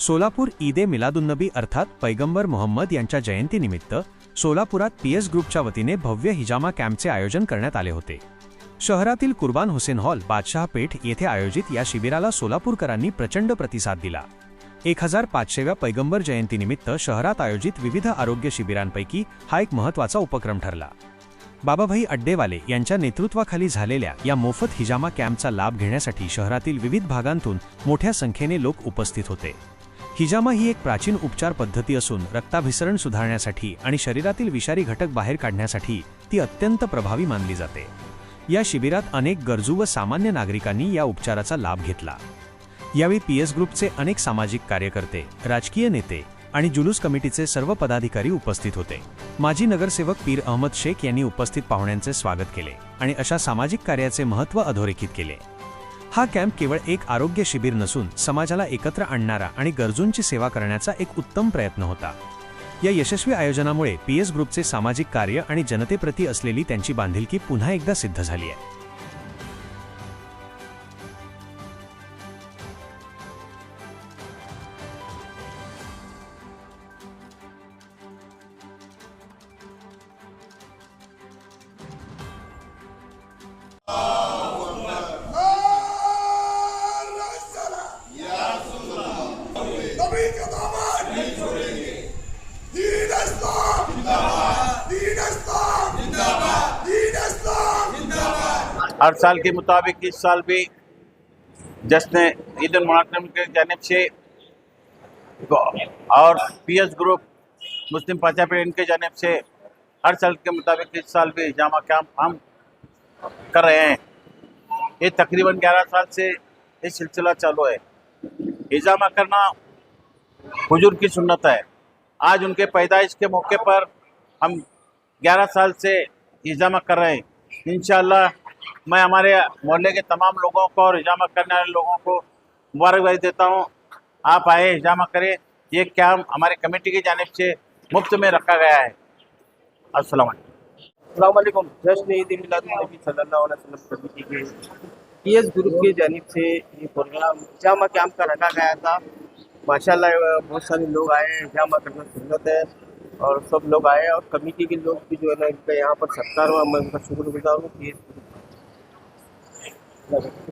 सोलापूर ईदे मिलादुन्नबी अर्थात पैगंबर मोहम्मद यांच्या जयंतीनिमित्त सोलापुरात पीएस ग्रुपच्या वतीने भव्य हिजामा कॅम्पचे आयोजन करण्यात आले होते. शहरातील कुर्बान हुसेन हॉल बादशाह पेठ येथे आयोजित या शिबिराला सोलापूरकरांनी प्रचंड प्रतिसाद दिला. एक हजार पाचशेव्या पैगंबर जयंतीनिमित्त शहरात आयोजित विविध आरोग्य शिबिरांपैकी हा एक महत्त्वाचा उपक्रम ठरला. बाबाभाई अड्डेवाले यांच्या नेतृत्वाखाली झालेल्या या मोफत हिजामा कॅम्पचा लाभ घेण्यासाठी शहरातील विविध भागांतून मोठ्या संख्येने लोक उपस्थित होते. हिजामा ही एक प्राचीन उपचार पद्धती असून रक्ताभिसरण सुधारण्यासाठी आणि शरीरातील विषारी घटक बाहेर काढण्यासाठी ती अत्यंत प्रभावी मानली जाते. या शिबिरात अनेक गरजू व सामान्य नागरिकांनी या उपचाराचा लाभ घेतला. यावेळी पी एस ग्रुपचे अनेक सामाजिक कार्यकर्ते राजकीय नेते आणि जुलूस कमिटीचे सर्व पदाधिकारी उपस्थित होते. माजी नगरसेवक पीर अहमद शेख यांनी उपस्थित पाहुण्यांचे स्वागत केले आणि अशा सामाजिक कार्याचे महत्त्व अधोरेखित केले. हा कॅम्प केवळ एक आरोग्य शिबिर नसून समाजाला एकत्र आणणारा आणि गरजूंची सेवा करण्याचा एक उत्तम प्रयत्न होता. या यशस्वी आयोजनामुळे पीएस ग्रुपचे सामाजिक कार्य आणि जनतेप्रती असलेली त्यांची बांधिलकी पुन्हा एकदा सिद्ध झाली आहे. नहीं छोड़ेंगे हर साल के मुताबिक इस साल भी जश्न ईद उल मुहर्रम के जानब से और पीएस ग्रुप, मुस्लिम पंचायत इनके जानब से हर साल के मुताबिक इस साल भी जामा कैंप हम कर रहे हैं। ये तकरीबन 11 साल से ये सिलसिला चालू है। हिजामा करना हुजूर की सुन्नत है। आज उनके पैदाइश के मौके पर हम 11 साल से हिजामा कर रहे हैं। इंशाल्लाह मैं हमारे मोहल्ले के तमाम लोगों को और हिजामा करने वाले लोगों को मुबारकबादी देता हूँ। आप आए हिजामा करें। ये कैम्प हमारे कमेटी की जानब से मुफ़्त में रखा गया है। वालेकुम। जश्न ईद कमेटी के ग्रुप की जानिब से ये प्रोग्राम जामा कैम्प का रखा गया था। माशाल्लाह बहुत सारे लोग आए हैं जामा करना सुन्नत है। और सब लोग आए और कमेटी के लोग भी जो है ना, इनका यहाँ पर सत्कार हुआ। मैं उनका शुक्रगुजार हूँ ग्रुप